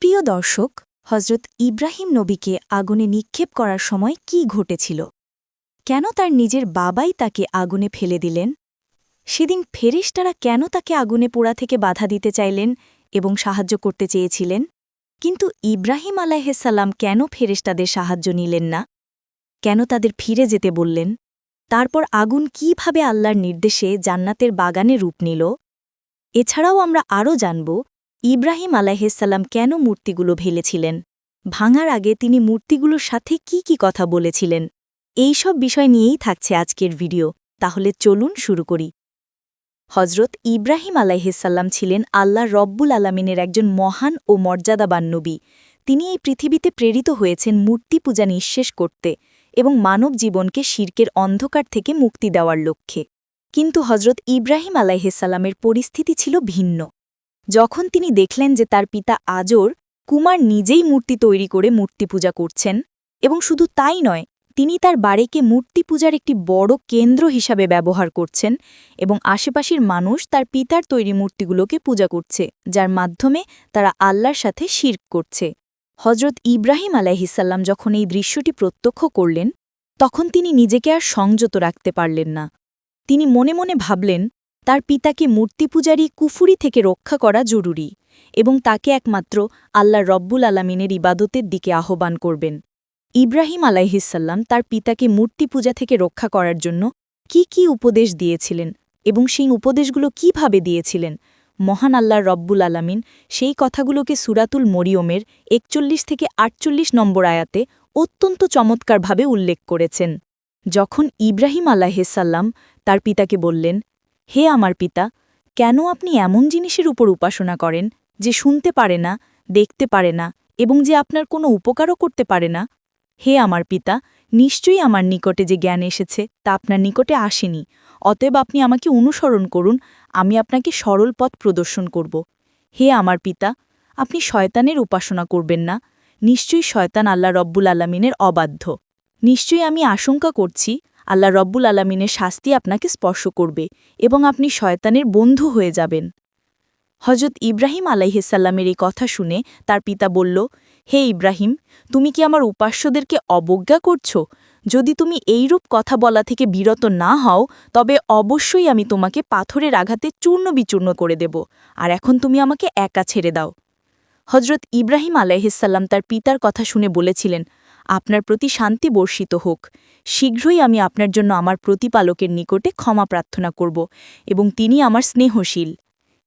প্রিয় দর্শক হজরত ইব্রাহিম নবীকে আগুনে নিক্ষেপ করার সময় কি ঘটেছিল? কেন তার নিজের বাবাই তাকে আগুনে ফেলে দিলেন? সেদিন ফেরেশতারা কেন তাকে আগুনে পোড়া থেকে বাধা দিতে চাইলেন এবং সাহায্য করতে চেয়েছিলেন? কিন্তু ইব্রাহিম আলাইসাল্লাম কেন ফেরেশতাদের সাহায্য নিলেন না? কেন তাদের ফিরে যেতে বললেন? তারপর আগুন কীভাবে আল্লাহর নির্দেশে জান্নাতের বাগানে রূপ নিল? এছাড়াও আমরা আরও জানব ইব্রাহিম আলাইহিসাল্লাম কেন মূর্তিগুলো ভেলেছিলেন? ভাঙার আগে তিনি মূর্তিগুলোর সাথে কি কি কথা বলেছিলেন? এই সব বিষয় নিয়েই থাকছে আজকের ভিডিও, তাহলে চলুন শুরু করি। হজরত ইব্রাহিম আলাইহিসাল্লাম ছিলেন আল্লাহ রব্বুল আলামিনের একজন মহান ও মর্যাদাবান নবী। তিনি এই পৃথিবীতে প্রেরিত হয়েছেন মূর্তি পূজা নিঃশেষ করতে এবং মানব জীবনকে শির্কের অন্ধকার থেকে মুক্তি দেওয়ার লক্ষ্যে। কিন্তু হজরত ইব্রাহিম আলাইহিসাল্লামের পরিস্থিতি ছিল ভিন্ন। যখন তিনি দেখলেন যে তার পিতা আজর কুমার নিজেই মূর্তি তৈরি করে মূর্তি পূজা করছেন, এবং শুধু তাই নয়, তিনি তার বাড়িকে মূর্তি পূজার একটি বড় কেন্দ্র হিসাবে ব্যবহার করছেন এবং আশেপাশের মানুষ তার পিতার তৈরি মূর্তিগুলোকে পূজা করছে, যার মাধ্যমে তারা আল্লাহর সাথে শির্ক করছে। হজরত ইব্রাহিম আলাইহিসাল্লাম যখন এই দৃশ্যটি প্রত্যক্ষ করলেন, তখন তিনি নিজেকে আর সংযত রাখতে পারলেন না। তিনি মনে মনে ভাবলেন তার পিতাকে মূর্তিপূজারী কুফুরি থেকে রক্ষা করা জরুরি এবং তাকে একমাত্র আল্লাহ রব্বুল আলামিনের ইবাদতের দিকে আহ্বান করবেন। ইব্রাহিম আলাইহিসাল্লাম তার পিতাকে মূর্তি পূজা থেকে রক্ষা করার জন্য কি কি উপদেশ দিয়েছিলেন এবং সেই উপদেশগুলো কীভাবে দিয়েছিলেন? মহান আল্লাহর রব্বুল আলামিন সেই কথাগুলোকে সুরাতুল মরিয়মের একচল্লিশ থেকে আটচল্লিশ নম্বর আয়াতে অত্যন্ত চমৎকারভাবে উল্লেখ করেছেন। যখন ইব্রাহিম আলাহিসাল্লাম তার পিতাকে বললেন হে আমার পিতা, কেন আপনি এমন জিনিসের উপর উপাসনা করেন যে শুনতে পারে না, দেখতে পারে না এবং যে আপনার কোনো উপকারও করতে পারে না? হে আমার পিতা, নিশ্চয়ই আমার নিকটে যে জ্ঞান এসেছে তা আপনার নিকটে আসেনি। অতএব আপনি আমাকে অনুসরণ করুন, আমি আপনাকে সরল পথ প্রদর্শন করব। হে আমার পিতা, আপনি শয়তানের উপাসনা করবেন না, নিশ্চয়ই শয়তান আল্লাহ রব্বুল আলামিনের অবাধ্য। নিশ্চয়ই আমি আশঙ্কা করছি আল্লাহ রব্বুল আলামিনের শাস্তি আপনাকে স্পর্শ করবে এবং আপনি শয়তানের বন্ধু হয়ে যাবেন। হজরত ইব্রাহিম আলাইহিসাল্লামের এই কথা শুনে তার পিতা বলল, হে ইব্রাহিম, তুমি কি আমার উপাস্যদেরকে অবজ্ঞা করছ? যদি তুমি এইরূপ কথা বলা থেকে বিরত না হও, তবে অবশ্যই আমি তোমাকে পাথরের আঘাতে চূর্ণ বিচূর্ণ করে দেব, আর এখন তুমি আমাকে একা ছেড়ে দাও। হজরত ইব্রাহিম আলাইহিসাল্লাম তার পিতার কথা শুনে বলেছিলেন আপনার প্রতি শান্তি বর্ষিত হোক। শীঘ্রই আমি আপনার জন্য আমার প্রতিপালকের নিকটে ক্ষমা প্রার্থনা করব এবং তিনি আমার স্নেহশীল।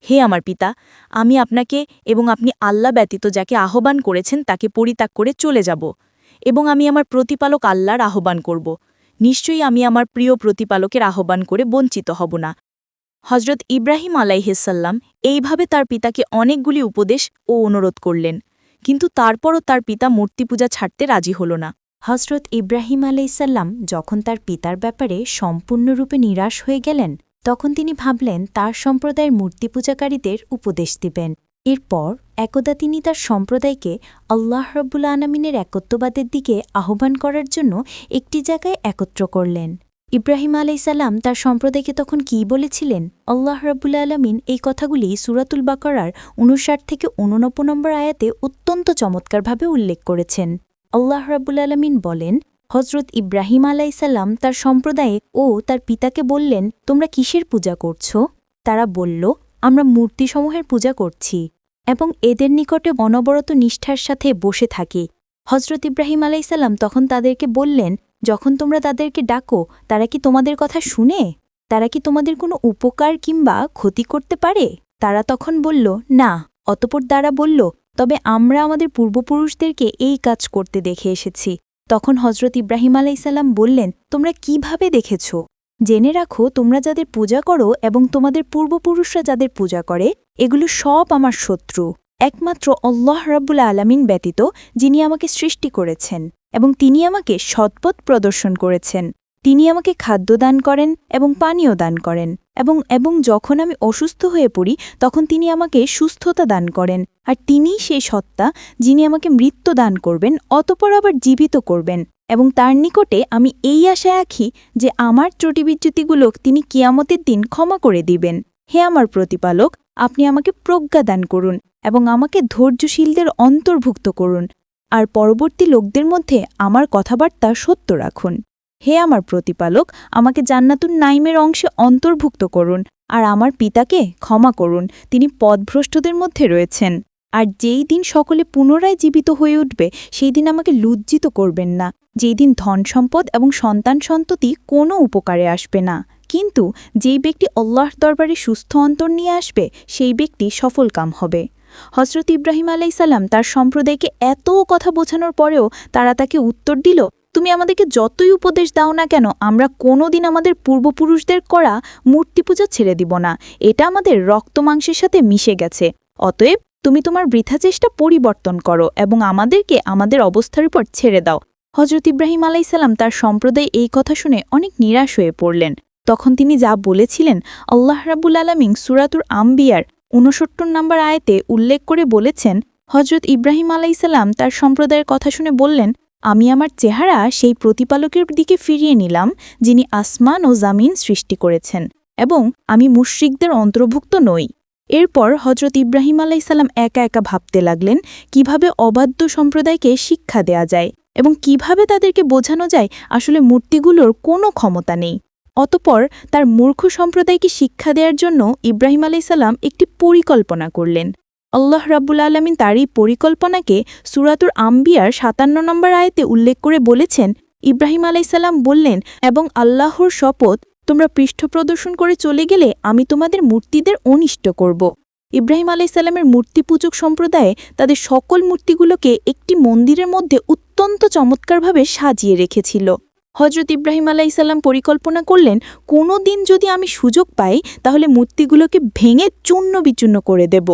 হে আমার পিতা, আমি আপনাকে এবং আপনি আল্লাহ ব্যতীত যাকে আহ্বান করেছেন তাকে পরিত্যাগ করে চলে যাব এবং আমি আমার প্রতিপালক আল্লাহর আহ্বান করব। নিশ্চয়ই আমি আমার প্রিয় প্রতিপালকের আহ্বান করে বঞ্চিত হব না। হজরত ইব্রাহিম আলাইহিসাল্লাম এইভাবে তার পিতাকে অনেকগুলি উপদেশ ও অনুরোধ করলেন। কিন্তু তারপরও তার পিতা মূর্তি পূজা ছাড়তে রাজি হল না। হজরত ইব্রাহিম আলাইসাল্লাম যখন তার পিতার ব্যাপারে সম্পূর্ণরূপে নিরাশ হয়ে গেলেন, তখন তিনি ভাবলেন তার সম্প্রদায়ের মূর্তি পূজাকারীদের উপদেশ দিবেন। এরপর একদা তিনি তার সম্প্রদায়কে আল্লাহ রব্বুল আনামিনের একত্ববাদের দিকে আহ্বান করার জন্য একটি জায়গায় একত্র করলেন। ইব্রাহিম আলাইসাল্লাম তার সম্প্রদায়কে তখন কি বলেছিলেন? আল্লাহ রব্বুল আলমিন এই কথাগুলি সুরাতুল বাকরার উনষাট থেকে উননব্বই নম্বর আয়াতে অত্যন্ত চমৎকারভাবে উল্লেখ করেছেন। আল্লাহ রাব্বুল আলমিন বলেন হজরত ইব্রাহিম আলাইসাল্লাম তার সম্প্রদায়ে ও তার পিতাকে বললেন, তোমরা কিসের পূজা করছ? তারা বলল, আমরা মূর্তিসমূহের পূজা করছি এবং এদের নিকটে অনবরত নিষ্ঠার সাথে বসে থাকি। হজরত ইব্রাহিম আলাইসাল্লাম তখন তাদেরকে বললেন যখন তোমরা তাদেরকে ডাকো, তারা কি তোমাদের কথা শুনে? তারা কি তোমাদের কোনো উপকার কিংবা ক্ষতি করতে পারে? তারা তখন বলল, না। অতপর দ্বারা বলল, তবে আমরা আমাদের পূর্বপুরুষদেরকে এই কাজ করতে দেখে এসেছি। তখন হজরত ইব্রাহিম আলাইসাল্লাম বললেন, তোমরা কীভাবে দেখেছ? জেনে রাখো, তোমরা যাদের পূজা করো এবং তোমাদের পূর্বপুরুষরা যাদের পূজা করে, এগুলো সব আমার শত্রু। একমাত্র অল্লাহ রাব্বুল আলামিন ব্যতীত যিনি আমাকে সৃষ্টি করেছেন। এবং তিনি আমাকে সৎপথ প্রদর্শন করেছেন। তিনি আমাকে খাদ্য দান করেন এবং পানীয় দান করেন এবং এবং যখন আমি অসুস্থ হয়ে পড়ি, তখন তিনি আমাকে সুস্থতা দান করেন। আর তিনিই সেই সত্তা, যিনি আমাকে মৃত্যু দান করবেন, অতপর আবার জীবিত করবেন। এবং তার নিকটে আমি এই আশায় আঁকি যে আমার ত্রুটিবিচ্যুতিগুলো তিনি কিয়ামতের দিন ক্ষমা করে দিবেন। হে আমার প্রতিপালক, আপনি আমাকে প্রজ্ঞা দান করুন এবং আমাকে ধৈর্যশীলদের অন্তর্ভুক্ত করুন। আর পরবর্তী লোকদের মধ্যে আমার কথাবার্তা সত্য রাখুন। হে আমার প্রতিপালক, আমাকে জান্নাতুন নাইমের অংশে অন্তর্ভুক্ত করুন আর আমার পিতাকে ক্ষমা করুন, তিনি পদভ্রষ্টদের মধ্যে রয়েছেন। আর যেই দিন সকলে পুনরায় জীবিত হয়ে উঠবে, সেই দিন আমাকে লজ্জিত করবেন না। যেই দিন ধন সম্পদ এবং সন্তান সন্ততি কোনো উপকারে আসবে না। কিন্তু যেই ব্যক্তি আল্লাহর দরবারে সুস্থ অন্তর নিয়ে আসবে, সেই ব্যক্তি সফলকাম হবে। হজরত ইব্রাহিম আলাইসাল্লাম তার সম্প্রদায়কে এত কথা বোঝানোর পরেও তারা তাকে উত্তর দিল, তুমি আমাদেরকে যতই উপদেশ দাও না কেন, আমরা কোনোদিন আমাদের পূর্বপুরুষদের করা মূর্তি পূজা ছেড়ে দিব না। এটা আমাদের রক্ত মাংসের সাথে মিশে গেছে। অতএব তুমি তোমার বৃথা চেষ্টা পরিবর্তন করো এবং আমাদেরকে আমাদের অবস্থার উপর ছেড়ে দাও। হজরত ইব্রাহিম আলাইসাল্লাম তার সম্প্রদায় এই কথা শুনে অনেক নিরাশ হয়ে পড়লেন। তখন তিনি যা বলেছিলেন, আল্লাহ রাবুল আলমিং সুরাতুর আম্বিয়ার ঊনসত্তর নম্বর আয়তে উল্লেখ করে বলেছেন হজরত ইব্রাহিম আলাইসাল্লাম তার সম্প্রদায়ের কথা শুনে বললেন, আমি আমার চেহারা সেই প্রতিপালকের দিকে ফিরিয়ে নিলাম, যিনি আসমান ও জামিন সৃষ্টি করেছেন, এবং আমি মুশ্রিকদের অন্তর্ভুক্ত নই। এরপর হজরত ইব্রাহিম আলাইসাল্লাম একা একা ভাবতে লাগলেন, কীভাবে অবাধ্য সম্প্রদায়কে শিক্ষা দেয়া যায় এবং কীভাবে তাদেরকে বোঝানো যায় আসলে মূর্তিগুলোর কোনো ক্ষমতা নেই। অতপর তার মূর্খ সম্প্রদায়কে শিক্ষা দেওয়ার জন্য ইব্রাহিম আলাইসাল্লাম একটি পরিকল্পনা করলেন। আল্লাহ রাব্বুল আলমিন তার এই পরিকল্পনাকে সুরাতুর আম্বিয়ার সাতান্ন নম্বর আয়তে উল্লেখ করে বলেছেন, ইব্রাহিম আলাইসাল্লাম বললেন, এবং আল্লাহর শপথ, তোমরা পৃষ্ঠ প্রদর্শন করে চলে গেলে আমি তোমাদের মূর্তিদের অনিষ্ট করব। ইব্রাহিম আলাইসাল্লামের মূর্তি পূজক সম্প্রদায়ে তাদের সকল মূর্তিগুলোকে একটি মন্দিরের মধ্যে অত্যন্ত চমৎকারভাবে সাজিয়ে রেখেছিল। হজরত ইব্রাহিম আলাইসাল্লাম পরিকল্পনা করলেন, কোনো দিন যদি আমি সুযোগ পাই, তাহলে মূর্তিগুলোকে ভেঙে চূর্ণ বিচূর্ণ করে দেব।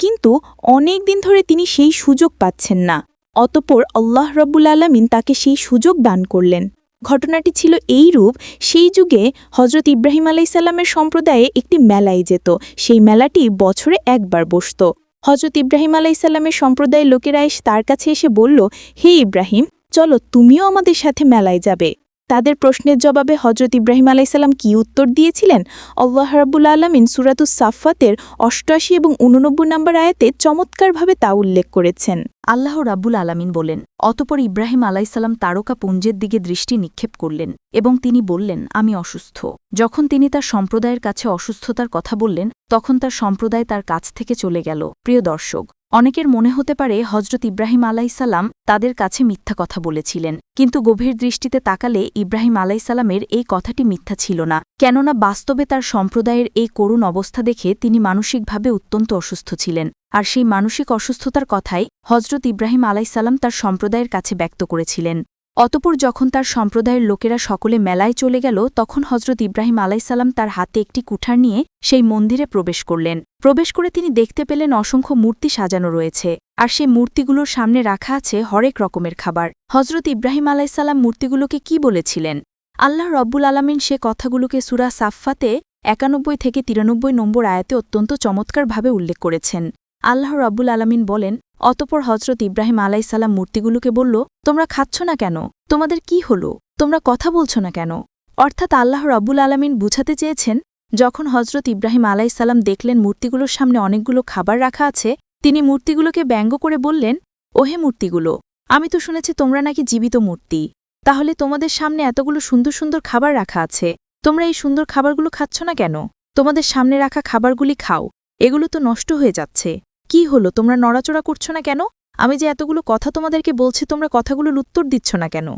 কিন্তু অনেক দিন ধরে তিনি সেই সুযোগ পাচ্ছেন না। অতপর আল্লাহ রব্বুল আলমিন তাকে সেই সুযোগ দান করলেন। ঘটনাটি ছিল এই রূপ সেই যুগে হজরত ইব্রাহিম আলাইসাল্লামের সম্প্রদায়ে একটি মেলায় যেত। সেই মেলাটি বছরে একবার বসত। হজরত ইব্রাহিম আলাইসাল্লামের সম্প্রদায়ের লোকেরা এসে তার কাছে এসে বলল, হে ইব্রাহিম, চলো তুমিও আমাদের সাথে মেলায় যাবে। তাদের প্রশ্নের জবাবে হজরত ইব্রাহিম আলাইসাল্লাম কি উত্তর দিয়েছিলেন? আল্লাহ রাবুল আলমিন সুরাতুস সাফাতের অষ্টআশি এবং উননব্বই নম্বর আয়াতে চমৎকারভাবে তা উল্লেখ করেছেন। আল্লাহ রাব্বুল আলামিন বলেন, অতপর ইব্রাহিম আলাইসাল্লাম তারকা পুঞ্জের দিকে দৃষ্টি নিক্ষেপ করলেন এবং তিনি বললেন, আমি অসুস্থ। যখন তিনি তার সম্প্রদায়ের কাছে অসুস্থতার কথা বললেন, তখন তার সম্প্রদায় তার কাছ থেকে চলে গেল। প্রিয় দর্শক অনেকের মনে হতে পারে হজরত ইব্রাহিম আলাইসাল্লাম তাদের কাছে মিথ্যা কথা বলেছিলেন, কিন্তু গভীর দৃষ্টিতে তাকালে ইব্রাহিম আলাইসাল্লামের এই কথাটি মিথ্যা ছিল না, কেননা বাস্তবে তার সম্প্রদায়ের এই করুণ অবস্থা দেখে তিনি মানসিকভাবে অত্যন্ত অসুস্থ ছিলেন, আর সেই মানসিক অসুস্থতার কথাই হজরত ইব্রাহিম আলাইসাল্লাম তার সম্প্রদায়ের কাছে ব্যক্ত করেছিলেন। অতপর যখন তার সম্প্রদায়ের লোকেরা সকলে মেলায় চলে গেল, তখন হজরত ইব্রাহিম আলাইসাল্লাম তার হাতে একটি কুঠার নিয়ে সেই মন্দিরে প্রবেশ করলেন। প্রবেশ করে তিনি দেখতে পেলেন অসংখ্য মূর্তি সাজানো রয়েছে, আর সেই মূর্তিগুলোর সামনে রাখা আছে হরেক রকমের খাবার। হজরত ইব্রাহিম আলাইসাল্লাম মূর্তিগুলোকে কি বলেছিলেন? আল্লাহ রব্বুল আলামিন সে কথাগুলোকে সুরা সাফফাতে একানব্বই থেকে তিরানব্বই নম্বর আয়াতে অত্যন্ত চমৎকারভাবে উল্লেখ করেছেন। আল্লাহ রব্বুল আলামিন বলেন, অতপর হজরত ইব্রাহিম আলাইসাল্লাম মূর্তিগুলোকে বলল, তোমরা খাচ্ছ না কেন? তোমাদের কি হলো? তোমরা কথা বলছ না কেন? অর্থাৎ আল্লাহ রব্বুল আলামিন বুঝাতে চেয়েছেন, যখন হজরত ইব্রাহিম আলাইসাল্লাম দেখলেন মূর্তিগুলোর সামনে অনেকগুলো খাবার রাখা আছে, তিনি মূর্তিগুলোকে ব্যঙ্গ করে বললেন, ওহে মূর্তিগুলো, আমি তো শুনেছি তোমরা নাকি জীবিত মূর্তি। তাহলে তোমাদের সামনে এতগুলো সুন্দর সুন্দর খাবার রাখা আছে, তোমরা এই সুন্দর খাবারগুলো খাচ্ছ না কেন? তোমাদের সামনে রাখা খাবারগুলি খাও, এগুলো তো নষ্ট হয়ে যাচ্ছে। কি হলো? তোমরা নড়াচড়া করছ না কেন? আমি যে এতগুলো কথা তোমাদেরকে বলছি, তোমরা কথাগুলোর উত্তর দিচ্ছ না কেন?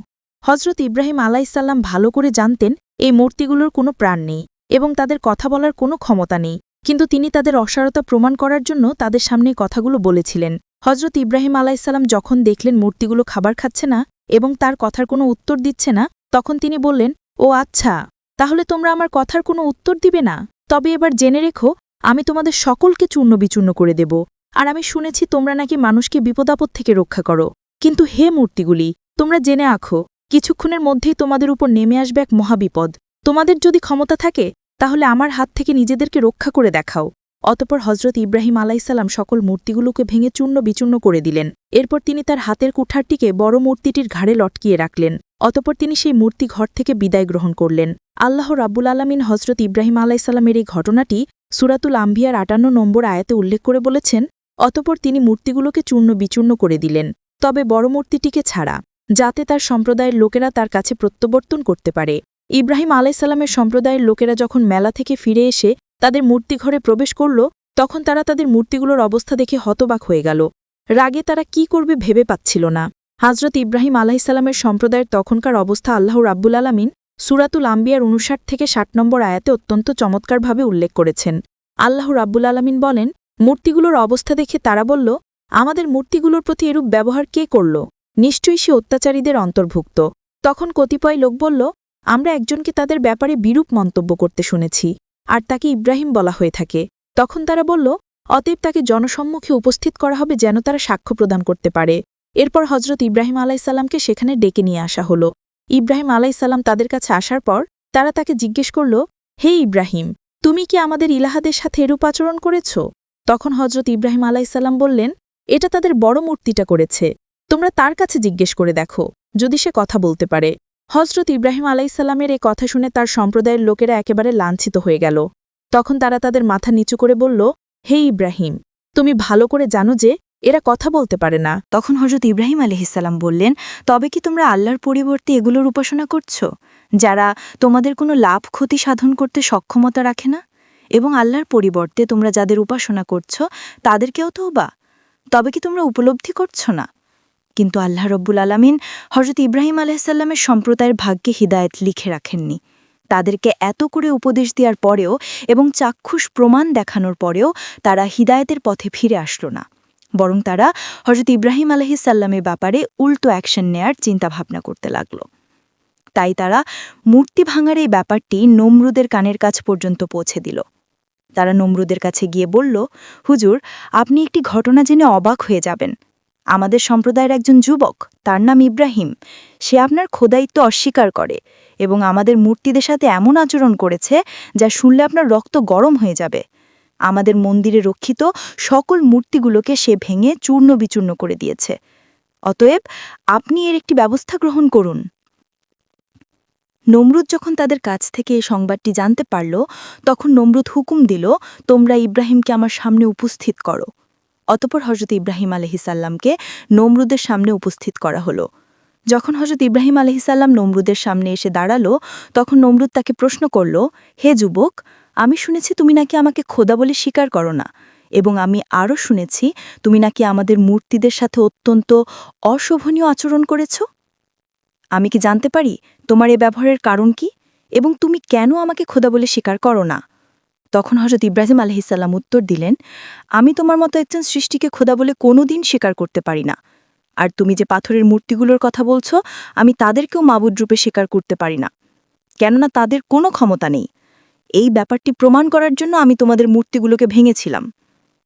হজরত ইব্রাহিম আলাইসাল্লাম ভালো করে জানতেন, এই মূর্তিগুলোর কোনো প্রাণ নেই এবং তাদের কথা বলার কোনো ক্ষমতা নেই। কিন্তু তিনি তাদের অসারতা প্রমাণ করার জন্য তাদের সামনে কথাগুলো বলেছিলেন। হজরত ইব্রাহিম আলাইসাল্লাম যখন দেখলেন মূর্তিগুলো খাবার খাচ্ছে না এবং তার কথার কোনো উত্তর দিচ্ছে না, তখন তিনি বললেন, ও আচ্ছা তাহলে তোমরা আমার কথার কোনো উত্তর দিবে না? তবে এবার জেনে রেখো, আমি তোমাদের সকলকে চূর্ণ বিচূর্ণ করে দেব। আর আমি শুনেছি তোমরা নাকি মানুষকে বিপদাপদ থেকে রক্ষা করো। কিন্তু হে মূর্তিগুলি, তোমরা জেনে আখো, কিছুক্ষণের মধ্যেই তোমাদের উপর নেমে আসবে এক মহাবিপদ। তোমাদের যদি ক্ষমতা থাকে, তাহলে আমার হাত থেকে নিজেদেরকে রক্ষা করে দেখাও। অতপর হজরত ইব্রাহিম আলাইসাল্লাম সকল মূর্তিগুলোকে ভেঙে চূর্ণ বিচূর্ণ করে দিলেন। এরপর তিনি তার হাতের কুঠারটিকে বড় মূর্তিটির ঘাড়ে লটকিয়ে রাখলেন। অতপর তিনি সেই মূর্তি ঘর থেকে বিদায় গ্রহণ করলেন। আল্লাহ রাব্বুল আলমিন হজরত ইব্রাহিম আলাইসাল্লামের এই ঘটনাটি সুরাতুল আম্বিয়ার আটান্ন নম্বর আয়াতে উল্লেখ করে বলেছেন অতপর তিনি মূর্তিগুলোকে চূর্ণ বিচূর্ণ করে দিলেন। তবে বড় মূর্তিটিকে ছাড়া, যাতে তার সম্প্রদায়ের লোকেরা তার কাছে প্রত্যাবর্তন করতে পারে। ইব্রাহিম আলাইসাল্লামের সম্প্রদায়ের লোকেরা যখন মেলা থেকে ফিরে এসে তাদের মূর্তিঘরে প্রবেশ করল, তখন তারা তাদের মূর্তিগুলোর অবস্থা দেখে হতবাক হয়ে গেল। রাগে তারা কি করবে ভেবে পাচ্ছিল না। হাজরত ইব্রাহিম আলাহিসাল্লামের সম্প্রদায়ের তখনকার অবস্থা আল্লাহ রাব্বুল আলামিন সুরাতুল আম্বিয়ার উনষাট থেকে ষাট নম্বর আয়াতে অত্যন্ত চমৎকারভাবে উল্লেখ করেছেন। আল্লাহ রাব্বুল আলামিন বলেন মূর্তিগুলোর অবস্থা দেখে তারা বলল, আমাদের মূর্তিগুলোর প্রতি এরূপ ব্যবহার কে করল? নিশ্চয়ই সে অত্যাচারীদের অন্তর্ভুক্ত। তখন কতিপয় লোক বলল, আমরা একজনকে তাদের ব্যাপারে বিরূপ মন্তব্য করতে শুনেছি, আর তাকে ইব্রাহিম বলা হয়ে থাকে। তখন তারা বলল, অতএব তাকে জনসম্মুখে উপস্থিত করা হবে যেন তারা সাক্ষ্য প্রদান করতে পারে। এরপর হজরত ইব্রাহিম আলাইসাল্লামকে সেখানে ডেকে নিয়ে আসা হল। ইব্রাহিম আলাইসাল্লাম তাদের কাছে আসার পর তারা তাকে জিজ্ঞেস করল, হে ইব্রাহিম, তুমি কি আমাদের ইলাহাদের সাথে এরূপ আচরণ করেছ? তখন হজরত ইব্রাহিম আলাইসাল্লাম বললেন, এটা তাদের বড় মূর্তিটা করেছে। তোমরা তার কাছে জিজ্ঞেস করে দেখো, যদি সে কথা বলতে পারে। হজরত ইব্রাহিম আলাইসাল্লামের এ কথা শুনে তার সম্প্রদায়ের লোকেরা একেবারে লাঞ্ছিত হয়ে গেল। তখন তারা তাদের মাথা নিচু করে বলল, হে ইব্রাহিম, তুমি ভালো করে জানো যে, এরা কথা বলতে পারে না। তখন হজরত ইব্রাহিম আলহিসাল্লাম বললেন, তবে কি তোমরা আল্লাহর পরিবর্তে এগুলোর উপাসনা করছ? যারা তোমাদের কোনো লাভ ক্ষতি সাধন করতে সক্ষমতা রাখে না? এবং আল্লাহর পরিবর্তে তোমরা যাদের উপাসনা করছ, তাদেরকেও তো বা তবে কি তোমরা উপলব্ধি করছ না? কিন্তু আল্লাহ রব্বুল আলামিন হজরত ইব্রাহিম আলাইসাল্লামের সম্প্রদায়ের ভাগ্যে হিদায়ত লিখে রাখেননি। তাদেরকে এত করে উপদেশ দেওয়ার পরেও এবং চাক্ষুষ প্রমাণ দেখানোর পরেও তারা হিদায়তের পথে ফিরে আসলো না। বরং তারা হজরত ইব্রাহিম আলহিসাল্লামের ব্যাপারে উল্টো অ্যাকশন নেয়ার চিন্তাভাবনা করতে লাগল। তাই তারা মূর্তি ভাঙার এই ব্যাপারটি নমরুদের কানের কাছ পর্যন্ত পৌঁছে দিল। তারা নমরুদের কাছে গিয়ে বলল, হুজুর, আপনি একটি ঘটনা জেনে অবাক হয়ে যাবেন। আমাদের সম্প্রদায়ের একজন যুবক, তার নাম ইব্রাহিম, সে আপনার খোদায়িত্ব অস্বীকার করে এবং আমাদের মূর্তিদের সাথে এমন আচরণ করেছে যা শুনলে আপনার রক্ত গরম হয়ে যাবে। আমাদের মন্দিরে রক্ষিত সকল মূর্তিগুলোকে সে ভেঙে চূর্ণ বিচূর্ণ করে দিয়েছে। অতএব আপনি এর একটি ব্যবস্থা গ্রহণ করুন। নমরুদ যখন তাদের কাছ থেকে এই সংবাদটি জানতে পারল, তখন নমরুদ হুকুম দিল, তোমরা ইব্রাহিমকে আমার সামনে উপস্থিত করো। অতপর হজরত ইব্রাহিম আলহিসাল্লামকে নমরুদের সামনে উপস্থিত করা হলো। যখন হজরত ইব্রাহিম আলহিসাল্লাম নমরুদের সামনে এসে দাঁড়াল, তখন নমরুদ তাকে প্রশ্ন করল, হে যুবক, আমি শুনেছি তুমি নাকি আমাকে খোদা বলে স্বীকার করো না, এবং আমি আরও শুনেছি তুমি নাকি আমাদের মূর্তিদের সাথে অত্যন্ত অশোভনীয় আচরণ করেছ? আমি কি জানতে পারি তোমার এ ব্যবহারের কারণ কি? এবং তুমি কেন আমাকে খোদা বলে স্বীকার করো না? তখন হজরত ইব্রাহিম আলহিসাল্লাম উত্তর দিলেন, আমি তোমার মতো একজন সৃষ্টিকে খোদা বলে কোনো দিন স্বীকার করতে পারি না। আর তুমি যে পাথরের মূর্তিগুলোর কথা বলছো, আমি তাদেরকেও মাবুদ রূপে স্বীকার করতে পারি না। কেননা তাদের কোনো ক্ষমতা নেই। এই ব্যাপারটি প্রমাণ করার জন্য আমি তোমাদের মূর্তিগুলোকে ভেঙেছিলাম।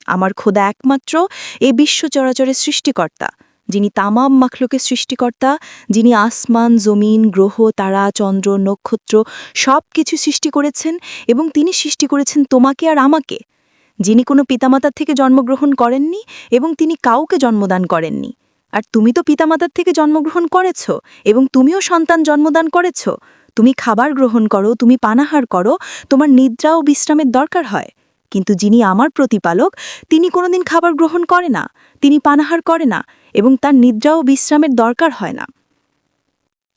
আমার খোদা একমাত্র এই বিশ্ব চরাচরের সৃষ্টিকর্তা। যিনি তামাম মাখলুকের সৃষ্টিকর্তা, যিনি আসমান, জমিন, গ্রহ, তারা, চন্দ্র, নক্ষত্র সব কিছু সৃষ্টি করেছেন এবং তিনি সৃষ্টি করেছেন তোমাকে আর আমাকে। যিনি কোনো পিতামাতার থেকে জন্মগ্রহণ করেননি এবং তিনি কাউকে জন্মদান করেননি। আর তুমি তো পিতামাতার থেকে জন্মগ্রহণ করেছ এবং তুমিও সন্তান জন্মদান করেছ। তুমি খাবার গ্রহণ করো, তুমি পানাহার করো, তোমার নিদ্রা ও বিশ্রামের দরকার হয়। কিন্তু যিনি আমার প্রতিপালক, তিনি কোনোদিন খাবার গ্রহণ করে না, তিনি পানাহার করে না। এবং তার নিদ্রা ও বিশ্রামের দরকার হয় না।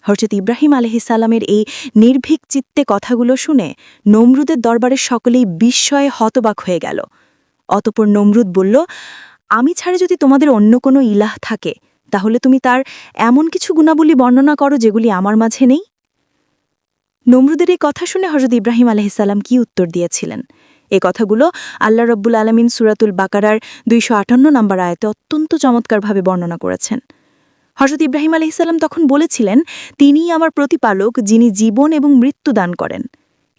হরজত ইব্রাহিম আলহিসাল্লামের এই নির্ভীক চিত্তে কথাগুলো শুনে নমরুদের দরবারের সকলেই বিস্ময়ে হতবাক হয়ে গেল। অতপর নমরুদ বলল, আমি ছাড়া যদি তোমাদের অন্য কোনো ইলাহ থাকে, তাহলে তুমি তার এমন কিছু গুণাবলী বর্ণনা করো যেগুলি আমার মাঝে নেই? নমরুদের এই কথা শুনে হজরত ইব্রাহিম আলহিসাল্লাম কি উত্তর দিয়েছিলেন? এ কথাগুলো আল্লাহ রব্বুল আলমিন সুরাতুল বাকারার দুইশো আটান্ন নম্বর আয়তে অত্যন্ত চমৎকারভাবে বর্ণনা করেছেন। হজরত ইব্রাহিম আলহিসাল্লাম তখন বলেছিলেন, তিনিই আমার প্রতিপালক যিনি জীবন এবং মৃত্যু দান করেন।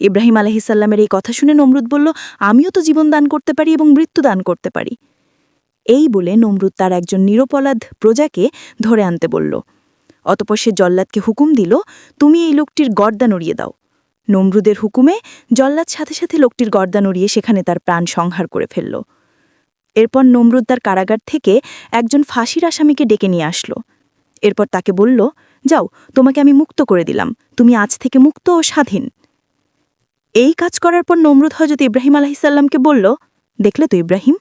ইব্রাহিম আলহিসাল্লামের এই কথা শুনে নমরুদ বলল, আমিও তো জীবন দান করতে পারি এবং মৃত্যু দান করতে পারি। এই বলে নমরুদ তার একজন নিরপরাধ প্রজাকে ধরে আনতে বলল। অতপর সে জল্লাদকে হুকুম দিল, তুমি এই লোকটির গর্দা নড়িয়ে দাও। নমরুদের হুকুমে জল্লাদ সাথে সাথে লোকটির গর্দা নড়িয়ে সেখানে তার প্রাণ সংহার করে ফেলল। এরপর নমরুদ তার কারাগার থেকে একজন ফাঁসির আসামিকে ডেকে নিয়ে আসলো। এরপর তাকে বলল, যাও, তোমাকে আমি মুক্ত করে দিলাম। তুমি আজ থেকে মুক্ত ও স্বাধীন। এই কাজ করার পর নমরুদ হজরত ইব্রাহিম আলাহিসাল্লামকে বলল, দেখলে তো ইব্রাহিম,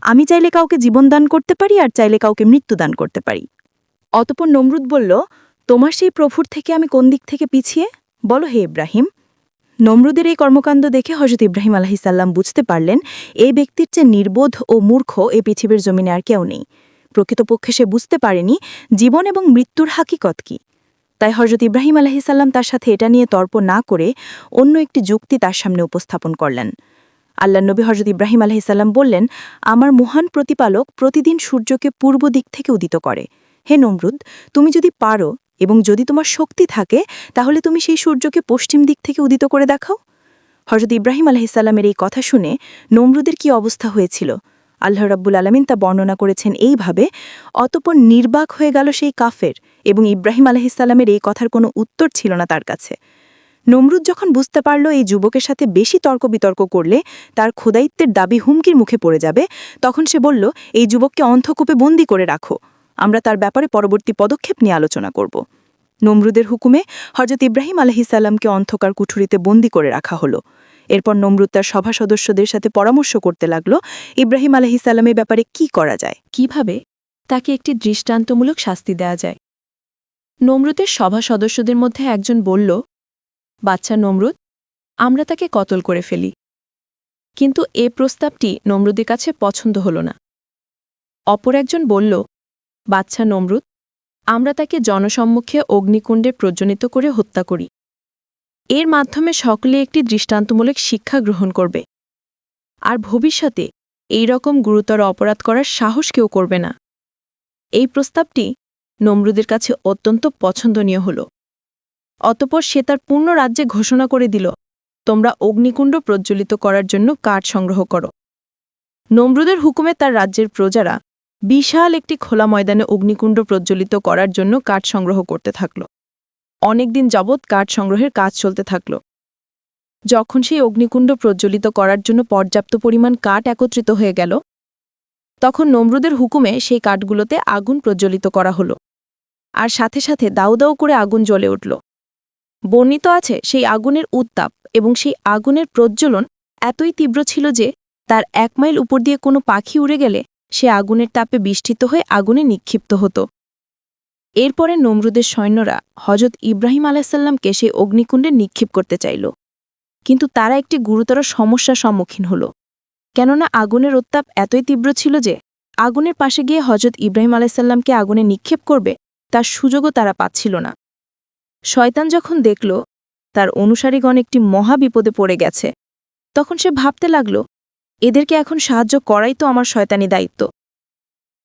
আমি চাইলে কাউকে জীবন দান করতে পারি আর চাইলে কাউকে মৃত্যু দান করতে পারি। অতপর নমরুদ বলল, তোমার সেই প্রভুর থেকে আমি কোন দিক থেকে পিছিয়ে? বলো হে ইব্রাহিম। নমরুদের এই কর্মকাণ্ড দেখে হজরত ইব্রাহিম আলাহিসাল্লাম বুঝতে পারলেন, এই ব্যক্তির চেয়ে নির্বোধ ও মূর্খ এই পৃথিবীর জমিনে আর কেউ নেই। প্রকৃতপক্ষে সে বুঝতে পারেনি জীবন এবং মৃত্যুর হাকিকত কি। তাই হজরত ইব্রাহিম আলাহিসাল্লাম তার সাথে এটা নিয়ে তর্ক না করে অন্য একটি যুক্তি তার সামনে উপস্থাপন করলেন। আল্লাহ নবী হজরত ইব্রাহিম আলাহিসাল্লাম বললেন, আমার মহান প্রতিপালক প্রতিদিন সূর্যকে পূর্ব দিক থেকে উদিত করে। হে নমরুদ, তুমি যদি পারো এবং যদি তোমার শক্তি থাকে, তাহলে তুমি সেই সূর্যকে পশ্চিম দিক থেকে উদিত করে দেখাও। হজরত ইব্রাহিম আলাহিসাল্লামের এই কথা শুনে নমরুদের কি অবস্থা হয়েছিল? আল্লাহ রাব্বুল আলমিন তা বর্ণনা করেছেন এইভাবে, অতপর নির্বাক হয়ে গেল সেই কাফের এবং ইব্রাহিম আলহিসাল্লামের এই কথার কোনো উত্তর ছিল না তার কাছে। নমরুদ যখন বুঝতে পারল এই যুবকের সাথে বেশি তর্ক বিতর্ক করলে তার খোদাইত্বের দাবি হুমকির মুখে পড়ে যাবে, তখন সে বলল, এই যুবককে অন্ধকূপে বন্দি করে রাখো। আমরা তার ব্যাপারে পরবর্তী পদক্ষেপ নিয়ে আলোচনা করব। নমরুদের হুকুমে হজরত ইব্রাহিম আলহিসাল্লামকে অন্ধকার কুঠুরিতে বন্দি করে রাখা হলো। এরপর নমরুদ তার সভা সদস্যদের সাথে পরামর্শ করতে লাগল, ইব্রাহিম আলহিসাল্লামের ব্যাপারে কি করা যায়? কীভাবে? তাকে একটি দৃষ্টান্তমূলক শাস্তি দেয়া যায়। নমরুদের সভা সদস্যদের মধ্যে একজন বলল, বাচ্চা নমরুদ, আমরা তাকে কতল করে ফেলি। কিন্তু এ প্রস্তাবটি নমরুদের কাছে পছন্দ হল না। অপর একজন বলল বাচ্চা নমরুদ, আমরা তাকে জনসম্মুখে অগ্নিকুণ্ডে প্রজ্বলিত করে হত্যা করি। এর মাধ্যমে সকলে একটি দৃষ্টান্তমূলক শিক্ষা গ্রহণ করবে। আর ভবিষ্যতে এই রকম গুরুতর অপরাধ করার সাহস কেউ করবে না। এই প্রস্তাবটি নমরুদের কাছে অত্যন্ত পছন্দনীয় হল। অতপর সে তার পূর্ণ রাজ্যে ঘোষণা করে দিল, তোমরা অগ্নিকুণ্ড প্রজ্বলিত করার জন্য কাঠ সংগ্রহ করো। নমরুদের হুকুমে তার রাজ্যের প্রজারা বিশাল একটি খোলা ময়দানে অগ্নিকুণ্ড প্রজ্বলিত করার জন্য কাঠ সংগ্রহ করতে থাকল। অনেকদিন যাবৎ কাঠ সংগ্রহের কাজ চলতে থাকল। যখন সেই অগ্নিকুণ্ড প্রজ্বলিত করার জন্য পর্যাপ্ত পরিমাণ কাঠ একত্রিত হয়ে গেল, তখন নমরুদের হুকুমে সেই কাঠগুলোতে আগুন প্রজ্বলিত করা হলো। আর সাথে সাথে দাউ দাউ করে আগুন জ্বলে উঠল। বর্ণিত আছে সেই আগুনের উত্তাপ এবং সেই আগুনের প্রজ্বলন এতই তীব্র ছিল যে, তার এক মাইল উপর দিয়ে কোনো পাখি উড়ে গেলে সে আগুনের তাপে বিষ্ঠিত হয়ে আগুনে নিক্ষিপ্ত হতো। এরপরে নমরুদের সৈন্যরা হজরত ইব্রাহিম আলাহিসাল্লামকে সেই অগ্নিকুণ্ডে নিক্ষেপ করতে চাইল। কিন্তু তারা একটি গুরুতর সমস্যার সম্মুখীন হল। কেননা আগুনের উত্তাপ এতই তীব্র ছিল যে, আগুনের পাশে গিয়ে হজরত ইব্রাহিম আলাইসাল্লামকে আগুনে নিক্ষেপ করবে তার সুযোগও তারা পাচ্ছিল না। শয়তান যখন দেখল, তার অনুসারীগণ একটি মহা বিপদে পড়ে গেছে, তখন সে ভাবতে লাগল এদেরকে এখন সাহায্য করাই তো আমার শয়তানি দায়িত্ব।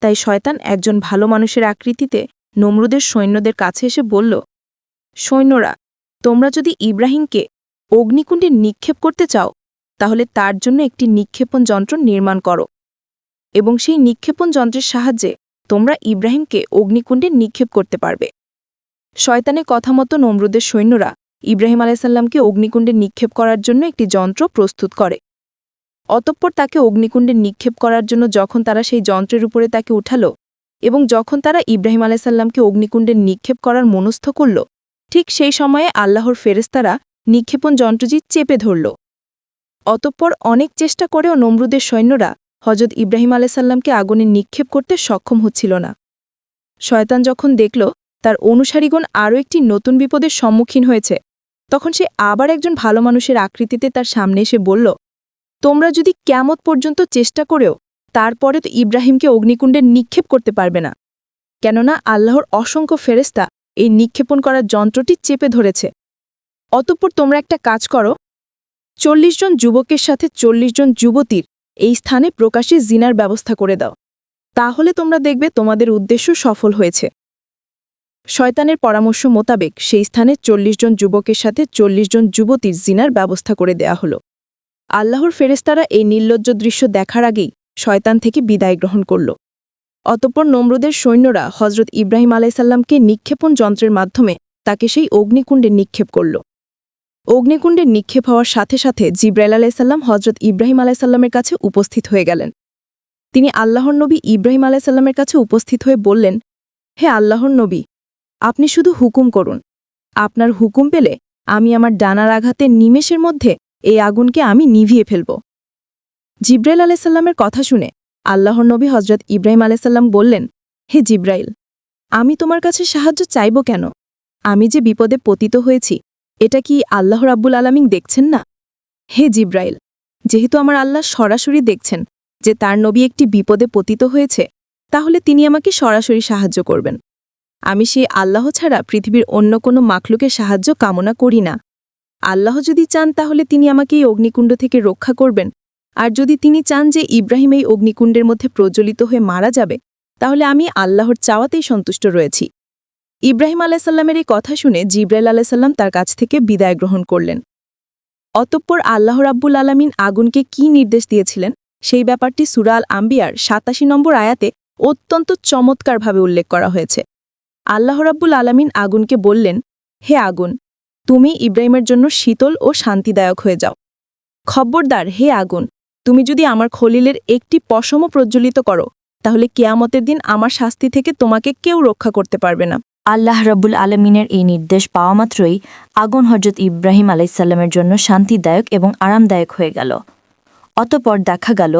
তাই শয়তান একজন ভালো মানুষের আকৃতিতে নমরুদের সৈন্যদের কাছে এসে বলল, সৈন্যরা, তোমরা যদি ইব্রাহিমকে অগ্নিকুণ্ডে নিক্ষেপ করতে চাও, তাহলে তার জন্য একটি নিক্ষেপণ যন্ত্র নির্মাণ করো এবং সেই নিক্ষেপণ যন্ত্রের সাহায্যে তোমরা ইব্রাহিমকে অগ্নিকুণ্ডে নিক্ষেপ করতে পারবে। শয়তানের কথা মতো নমরুদের সৈন্যরা ইব্রাহিম আলাইসাল্লামকে অগ্নিকুণ্ডে নিক্ষেপ করার জন্য একটি যন্ত্র প্রস্তুত করে। অতঃপর তাকে অগ্নিকুণ্ডে নিক্ষেপ করার জন্য যখন তারা সেই যন্ত্রের উপরে তাকে উঠালো এবং যখন তারা ইব্রাহিম আলাইসাল্লামকে অগ্নিকুণ্ডে নিক্ষেপ করার মনস্থ করল, ঠিক সেই সময়ে আল্লাহর ফেরেস্তারা নিক্ষেপণ যন্ত্রটি চেপে ধরল। অতঃপর অনেক চেষ্টা করেও নমরুদের সৈন্যরা হজরত ইব্রাহিম আলাইসাল্লামকে আগুনে নিক্ষেপ করতে সক্ষম হচ্ছিল না। শয়তান যখন দেখল, তার অনুসারীগণ আরও একটি নতুন বিপদের সম্মুখীন হয়েছে, তখন সে আবার একজন ভালো মানুষের আকৃতিতে তার সামনে এসে বলল তোমরা যদি ক্যামত পর্যন্ত চেষ্টা করেও তারপরে তো ইব্রাহিমকে অগ্নিকুণ্ডে নিক্ষেপ করতে পারবে না। কেননা আল্লাহর অসংখ্য ফেরেস্তা এই নিক্ষেপণ করার যন্ত্রটি চেপে ধরেছে। অতঃপর তোমরা একটা কাজ করো, চল্লিশ জন যুবকের সাথে চল্লিশ জন যুবতীর এই স্থানে প্রকাশ্যে জিনার ব্যবস্থা করে দাও। তাহলে তোমরা দেখবে তোমাদের উদ্দেশ্য সফল হয়েছে। শয়তানের পরামর্শ মোতাবেক সেই স্থানে চল্লিশ জন যুবকের সাথে চল্লিশ জন যুবতীর জিনার ব্যবস্থা করে দেয়া হল। আল্লাহর ফেরেস্তারা এই নির্লজ্জ দৃশ্য দেখার আগেই শয়তান থেকে বিদায় গ্রহণ করল। অতঃপর নমরুদের সৈন্যরা হজরত ইব্রাহিম আলাইসাল্লামকে নিক্ষেপণ যন্ত্রের মাধ্যমে তাকে সেই অগ্নিকুণ্ডে নিক্ষেপ করল। অগ্নিকুণ্ডে নিক্ষেপ হওয়ার সাথে সাথে জিব্রাইল আলাইসাল্লাম হজরত ইব্রাহিম আলাইসাল্লামের কাছে উপস্থিত হয়ে গেলেন। তিনি আল্লাহর নবী ইব্রাহিম আলাইসাল্লামের কাছে উপস্থিত হয়ে বললেন, হে আল্লাহর নবী, আপনি শুধু হুকুম করুন। আপনার হুকুম পেলে আমি আমার ডানার আঘাতে নিমেষের মধ্যে এই আগুনকে আমি নিভিয়ে ফেলব। জিব্রাইল আলাইসাল্লামের কথা শুনে আল্লাহর নবী হজরত ইব্রাহিম আলাইসাল্লাম বললেন, হে জিব্রাইল, আমি তোমার কাছে সাহায্য চাইব কেন? আমি যে বিপদে পতিত হয়েছি, এটা কি আল্লাহ রাব্বুল আলামিন দেখছেন না? হে জিব্রাইল, যেহেতু আমার আল্লাহ সরাসরি দেখছেন যে তার নবী একটি বিপদে পতিত হয়েছে, তাহলে তিনি আমাকে সরাসরি সাহায্য করবেন। আমি সেই আল্লাহ ছাড়া পৃথিবীর অন্য কোনো মাখলুকের সাহায্য কামনা করি না। আল্লাহ যদি চান, তাহলে তিনি আমাকে এই অগ্নিকুণ্ড থেকে রক্ষা করবেন। আর যদি তিনি চান যে ইব্রাহিম এই অগ্নিকুণ্ডের মধ্যে প্রজ্বলিত হয়ে মারা যাবে, তাহলে আমি আল্লাহর চাওয়াতেই সন্তুষ্ট রয়েছি। ইব্রাহিম আলাইসাল্লামের এই কথা শুনে জিব্রাইল আলাইসাল্লাম তার কাছ থেকে বিদায় গ্রহণ করলেন। অতঃপর আল্লাহ রাব্বুল আলামিন আগুনকে কি নির্দেশ দিয়েছিলেন? সেই ব্যাপারটি সুরাল আম্বিয়ার সাতাশি নম্বর আয়াতে অত্যন্ত চমৎকারভাবে উল্লেখ করা হয়েছে। আল্লাহ রাব্বুল আলামিন আগুনকে বললেন, হে আগুন তুমি ইব্রাহিমের জন্য শীতল ও শান্তিদায়ক হয়ে যাও। খবরদার, হে আগুন, তুমি যদি আমার খলিলের একটি পশমও প্রজ্বলিত করো, তাহলে কেয়ামতের দিন আমার শাস্তি থেকে তোমাকে কেউ রক্ষা করতে পারবে না। আল্লাহ রব্বুল আলমিনের এই নির্দেশ পাওয়া মাত্রই আগুন হজরত ইব্রাহিম আলাইসাল্লামের জন্য শান্তিদায়ক এবং আরামদায়ক হয়ে গেল। অতপর দেখা গেল,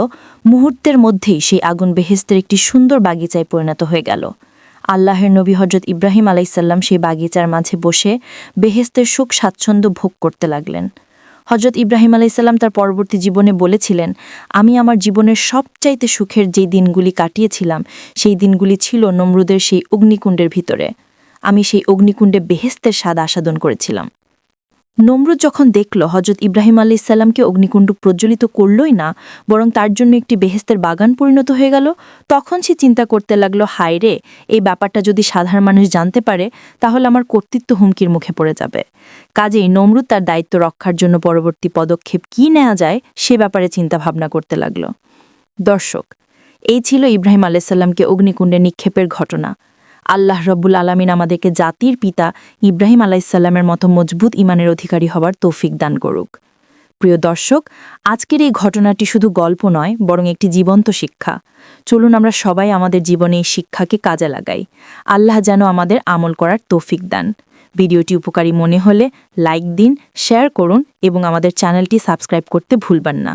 মুহূর্তের মধ্যেই সেই আগুন বেহেস্তের একটি সুন্দর বাগিচায় পরিণত হয়ে গেল। আল্লাহের নবী হজরত ইব্রাহিম আলাইসাল্লাম সেই বাগিচার মাঝে বসে বেহেস্তের সুখ স্বাচ্ছন্দ্য ভোগ করতে লাগলেন। হজরত ইব্রাহিম আলাইসাল্লাম তার পরবর্তী জীবনে বলেছিলেন, আমি আমার জীবনের সবচাইতে সুখের যেই দিনগুলি কাটিয়েছিলাম, সেই দিনগুলি ছিল নমরুদের সেই অগ্নিকুণ্ডের ভিতরে। আমি সেই অগ্নিকুণ্ডে বেহেস্তের স্বাদ আস্বাদন করেছিলাম। নমরুদ যখন দেখল হজরত ইব্রাহিম আলি ইসাল্লামকে অগ্নিকুণ্ড প্রজ্বলিত করলই না, বরং তার জন্য একটি বেহেস্তের বাগান পরিণত হয়ে গেল, তখন সে চিন্তা করতে লাগল, হায় রে, এই ব্যাপারটা যদি সাধারণ মানুষ জানতে পারে, তাহলে আমার কর্তৃত্ব হুমকির মুখে পড়ে যাবে। কাজেই নমরুদ তার দায়িত্ব রক্ষার জন্য পরবর্তী পদক্ষেপ কি নেওয়া যায়, সে ব্যাপারে চিন্তা ভাবনা করতে লাগল। দর্শক, এই ছিল ইব্রাহিম আলাইসাল্লামকে অগ্নিকুণ্ডে নিক্ষেপের ঘটনা। আল্লাহ রব্বুল আলমিন আমাদেরকে জাতির পিতা ইব্রাহিম আলাইসাল্লামের মতো মজবুত ইমানের অধিকারী হবার তৌফিক দান করুক। প্রিয় দর্শক, আজকের এই ঘটনাটি শুধু গল্প নয়, বরং একটি জীবন্ত শিক্ষা। চলুন আমরা সবাই আমাদের জীবনে এই শিক্ষাকে কাজে লাগাই। আল্লাহ যেন আমাদের আমল করার তৌফিক দান। ভিডিওটি উপকারী মনে হলে লাইক দিন, শেয়ার করুন এবং আমাদের চ্যানেলটি সাবস্ক্রাইব করতে ভুলবেন না।